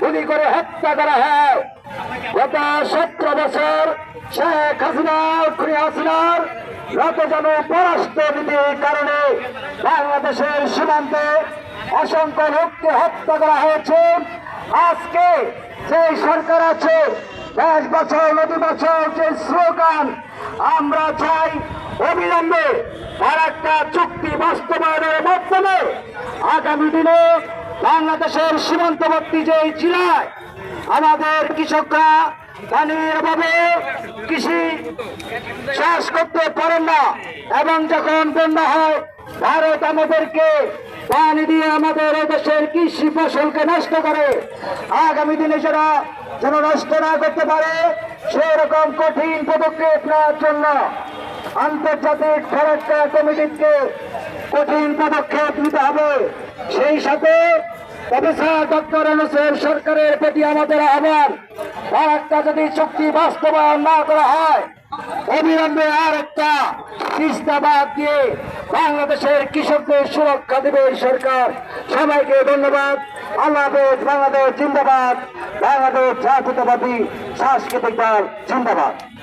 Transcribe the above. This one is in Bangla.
গুলি করে হত্যা করা হয়। গত সতেরো বছর শেখ হাসিনা, খুনি হাসিনার নীতির কারণে বাংলাদেশের সীমান্তে অসংখ্য লোককে হত্যা করা হয়েছে। আজকে যে সরকার আছে, দেশ বছর নদী বছর যে স্লোগান, আমরা চাই অবিলম্বে আর একটা চুক্তি বাস্তবায়নের মাধ্যমে আগামী দিনে বাংলাদেশের সীমান্তবর্তী যে জেলায় আমাদের কৃষকরা পানির অভাবে কৃষি চাষ করতে পারেন না, এবং যখন বন্যা হয়, ভারত আমাদেরকে পানি দিয়ে আমাদের দেশের কৃষি ফসলকে নষ্ট করে। আগামী দিনে যারা যেন নষ্ট না করতে পারে, সেরকম কঠিন পদক্ষেপ নেওয়ার জন্য আন্তর্জাতিক ফেরতকা কমিটিকে কঠিন পদক্ষেপ নিতে হবে। সেই সাথে প্রফেসর ডক্টর অনুসের সরকারের প্রতি আমাদের আহ্বান আর একটা যদি চুক্তি বাস্তবায়ন না করা হয়, অবিলম্বে আর একটা ইস্তাবাদ দিয়ে বাংলাদেশের কৃষকদের সুরক্ষা দেবে সরকার। সবাইকে ধন্যবাদ। আল্লাহ বাংলাদেশ জিন্দাবাদ। বাংলাদেশ জাতীয়তাবাদী সাংস্কৃতিক দল জিন্দাবাদ।